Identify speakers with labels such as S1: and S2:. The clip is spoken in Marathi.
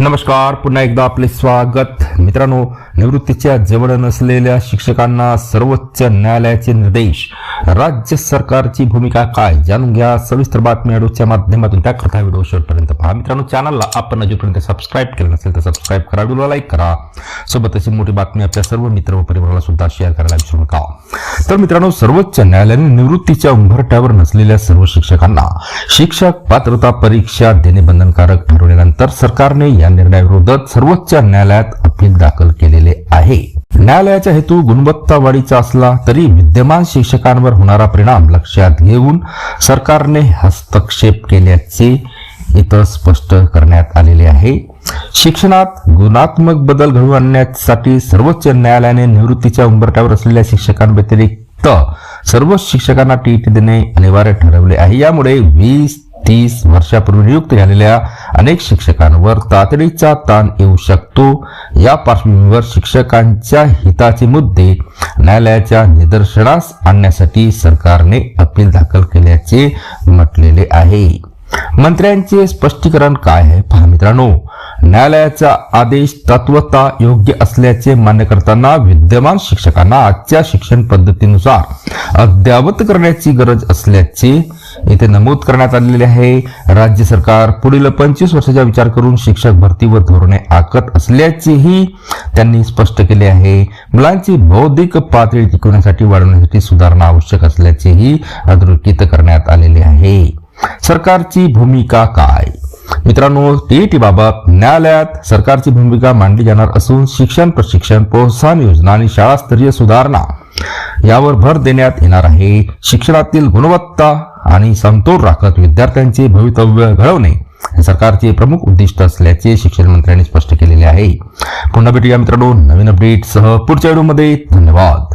S1: नमस्कार पुन्हा एकदा आपले स्वागत. मित्रांनो निवृत्तीच्या जवळ नसलेल्या शिक्षकांना सर्वोच्च न्यायालयाचे निर्देश. राज्य सरकारची भूमिका काय? जाणून घ्या. सविस्तर बातमी माध्यमातून त्याकरता व्हिडिओ शेवटपर्यंत पहा. मित्रांनो चॅनलला आपण अजूनपर्यंत सबस्क्राईब केलं नसेल तर सबस्क्राईब करा. व्हिडिओला लाईक करा. सोबत अशी मोठी बातमी आपल्या सर्व मित्र व परिवाराला सुद्धा शेअर करायला विसरू नका. तर मित्रांनो सर्वोच्च न्यायालयाने निवृत्तीच्या उंबरठ्यावर नसलेल्या सर्व शिक्षकांना शिक्षक पात्रता परीक्षा देणे बंधनकारक ठरवल्यानंतर सरकारने या निर्णयाविरोधात सर्वोच्च न्यायालयात अपील दाखल केलेले आहे. न्यायालयाचा हेतू गुणवत्ता वाढीचा असला तरी विद्यमान शिक्षकांवर होणारा परिणाम लक्षात घेऊन सरकारने हस्तक्षेप केल्याचे इथं स्पष्ट करण्यात आलेले आहे. शिक्षणात गुणात्मक बदल घडवून आणण्यासाठी सर्वोच्च न्यायालयाने निवृत्तीच्या उंबरठ्यावर असलेल्या शिक्षकांव्यतिरिक्त सर्व शिक्षकांना टीईटी देणे अनिवार्य ठरवले आहे. यामुळे वीस तीस वर्षापूर्वी नियुक्त झालेल्या अनेक शिक्षकांवर तातडीचा ताण येऊ शकतो. या पार्श्वभूमीवर शिक्षकांच्या हिताचे मुद्दे न्यायालयाच्या निदर्शनास आणण्यासाठी सरकारने अपील दाखल केल्याचे म्हटलेले आहे. मंत्र्यांचे स्पष्टीकरण काय आहे पहा मित्रांनो. न्यायालयाचा आदेश तत्वता योग्य असल्याचे मान्य करताना विद्यमान शिक्षकांना आजच्या शिक्षण पद्धतीनुसार अद्यावत करण्याची गरज असल्याचे येथे नमूद करण्यात आलेले आहे. राज्य सरकार पुढील पंचवीस वर्षाचा विचार करून शिक्षक भरतीवर धोरणे आखत असल्याचेही त्यांनी स्पष्ट केले आहे. मुलांची बौद्धिक पातळी टिकवण्यासाठी वाढवण्यासाठी सुधारणा आवश्यक असल्याचेही अधोरेखित करण्यात आलेले आहे. सरकारची भूमिका काय? मित्रांनो टीईटी बाबत न्यायालयात सरकारची भूमिका मांडली जाणार असून शिक्षण प्रशिक्षण प्रोत्साहन योजना आणि शाळास्तरीय सुधारणा यावर भर देण्यात येणार आहे. शिक्षणातील गुणवत्ता आणि समतोल राखत विद्यार्थ्यांचे भवितव्य घडवणे हे सरकारचे प्रमुख उद्दिष्ट असल्याचे शिक्षण मंत्र्यांनी स्पष्ट केलेले आहे. पुन्हा भेटूया मित्रांनो नवीन अपडेटसह पुढच्या व्हिडिओमध्ये. धन्यवाद.